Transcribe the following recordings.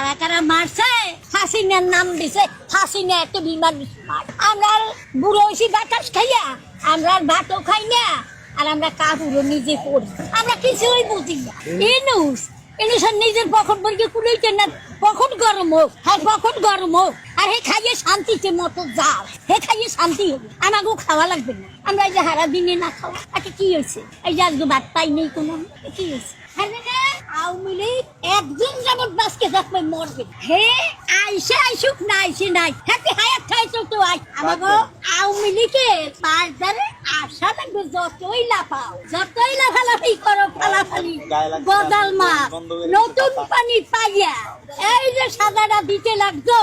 কারা কারা মারছে হাসিনার নাম দিছে হাসিনা একটা বিমান আমরা বুড়ো হয়েছি বাতাস খাইয়া আমরা ভাতও খাই না আর আমরা কাপড়ও নিজে পরি। আমরা কিছুই বুঝি না। ইনুস ইনুস আর নিজের পকেট বলকে কুলাইতে না পকেট গরম হোক হ্যাঁ পকেট গরম হোক আর হে খাইয়ে শান্তিতে মতো যাও। হে খাইয়ে শান্তি হবে আমাকেও খাওয়া লাগবে না। আমরা এই যে হারা দিনে না খাওয়া আচ্ছা কি হয়েছে? এই যে আজকে ভাত পাই নেই কোনো কি হয়েছে? হ্যাঁ না, না, আওয়ামী লীগ একদিন যেমন বাসকে থাকবে মরবে। হে আইসে আইসুক না আইসে নাই। হ্যাপি হায়াত খাইছো তো আই। আমাগো আওয়ামী লীগের পাঁচ দ্বারে আশা লাগবে যতই লাফাও যতই গদাল মাছ নতুন পানি পাইয়া। এই যে সাদাটা দিতে লাগতো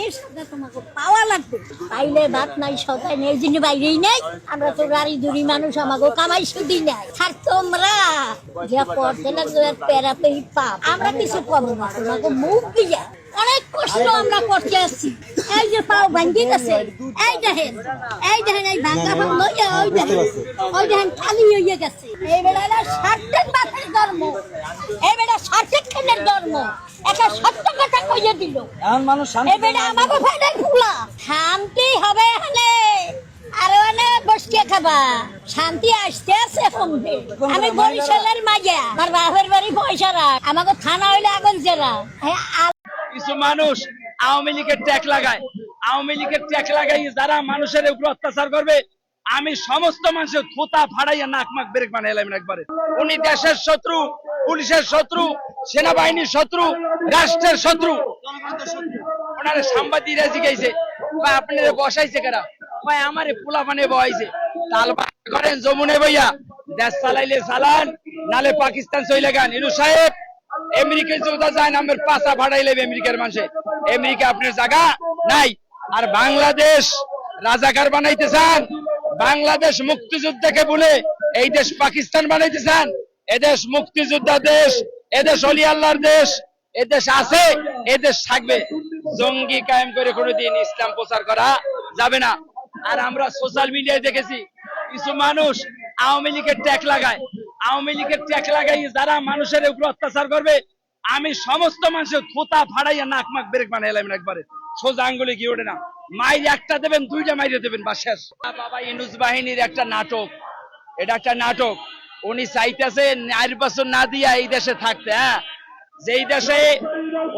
এই সাদা তোমাকে পাওয়া লাগবে। পাইলে ভাত নাই সদাই নেই জন্য বাইরেই নেই আমরা তো গাড়ি দুরি মানুষ আমাকে কামাই শুধু নাই। আর তোমরা যা পড়তে লাগতো আর পাপ আমরা কিছু পাবো না তোমাকে মুখ দিয়া অনেক কষ্ট আমরা করতে আসছি। এই যে পাও ভাঙ্গি গেছে এই দেখেন এই দেখেন এই ভাঙ্গা লইয়া ওই দেখেন ওই দেখেন খালি হইয়া গেছে। এই বেলা ষাটের ধর্ম এই বেলা ষাটের খেলের ধর্ম একটা সত্য কথা কইয়া দিল। এখন মানুষ শান্তি এবারে আমাকে ফাইনাল ফুলা। শান্তি হবে এখানে। আর মানে বসকে খাবা। শান্তি আসতে আছে ফোনতে আমি বরিশালের মাঝে আমার বাপের বাড়ি পয়সা রাখ আমাকে থানা হইলে আগুন জেরা কিছু মানুষ আওয়ামী লীগের ট্যাগ লাগায়। আওয়ামী লীগের ট্যাগ লাগাই যারা মানুষের উপর অত্যাচার করবে, আমি সমস্ত মানুষের থোতা ফাড়াইয়া নাক মাক ব্রেক বানাইলাম একবারে। উনি দেশের শত্রু, পুলিশের শত্রু, সেনাবাহিনীর শত্রু, রাষ্ট্রের শত্রু। ওনারা সাংবাদিকরা ভাই আপনারা বসাইছে কেনা ভাই আমারে পোলা মানে বসাইছে তালবা করেন যমুনে বইয়া। দেশ চালাইলে চালান, নালে পাকিস্তান চলে গান ইনু সাহেব আমেরিকা চৌদা যায় নামের পাশা ভাড়াইলে আমেরিকার মানুষে। আমেরিকা আপনার জায়গা নাই। আর বাংলাদেশ রাজাকার বানাইতে চান, বাংলাদেশ মুক্তিযুদ্ধকে বলে এই দেশ পাকিস্তান বানাইতে চান এদেশ মুক্তিযোদ্ধা দেশ এদেশ অলি আল্লাহর দেশ এদেশ আছে এদেশ থাকবে। জঙ্গি কায়েম করে কোনোদিন ইসলাম প্রচার করা যাবে না। আর আমরা সোশ্যাল মিডিয়ায় দেখেছি, কিছু মানুষ আওয়ামী লীগের ট্যাগ লাগায়। আওয়ামী লীগের ট্যাগ লাগাই যারা মানুষের উপর অত্যাচার করবে, আমি সমস্ত মানুষের থোতা ফাড়াইয়া নাক মাক ব্রেক বানাইলাম একবারে। সোজা আঙ্গুলে কি ওঠে না। মাইর একটা দেবেন, দুইটা মাইরে দেবেন বা শেষ। বাবা, ইনুস বাহিনীর একটা নাটক। এটা একটা নাটক। উনি চাইতেছে নির্বাচন না দিয়া এই দেশে থাকতে হ্যাঁ? যেই দেশে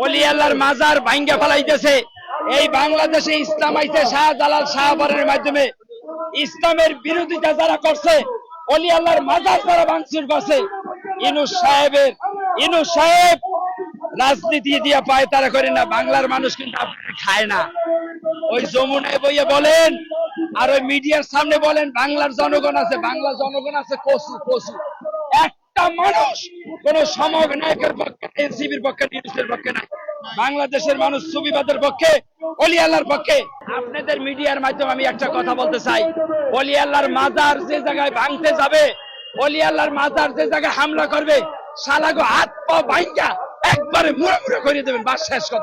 অলি আল্লাহর মাজার ভাঙ্গা ফেলাইতেছে, এই বাংলাদেশে ইসলাম আইছে শাহজালাল শাহবারের মাধ্যমে। ইসলামের বিরোধিতা যারা করছে অলি আল্লাহর মাজার যারা ভাঙচুর করছে। ইনুস সাহেবের ইনুস সাহেব রাজনীতি দিয়া পায় তারা করে না, বাংলার মানুষ কিন্তু আপনারা খায় না। ওই যমুনায় বইয়ে বলেন, আর ওই মিডিয়ার সামনে বলেন, বাংলার জনগণ আছে, বাংলার জনগণ আছে কচু কচু একটা মানুষ কোন সমনায়কের পক্ষে, এনসিবির পক্ষে, নিউজের পক্ষে নাই। বাংলাদেশের মানুষ সুবিবাদের পক্ষে, অলি আল্লাহর পক্ষে। আপনাদের মিডিয়ার মাধ্যমে আমি একটা কথা বলতে চাই। অলি আল্লাহর মাজার যে জায়গায় ভাঙতে যাবে, অলি আল্লাহর মাজার যে জায়গায় হামলা করবে সালাগো হাত পা একবারে মুড়ে মুড়ে করে দেবেন বা শেষ কথা।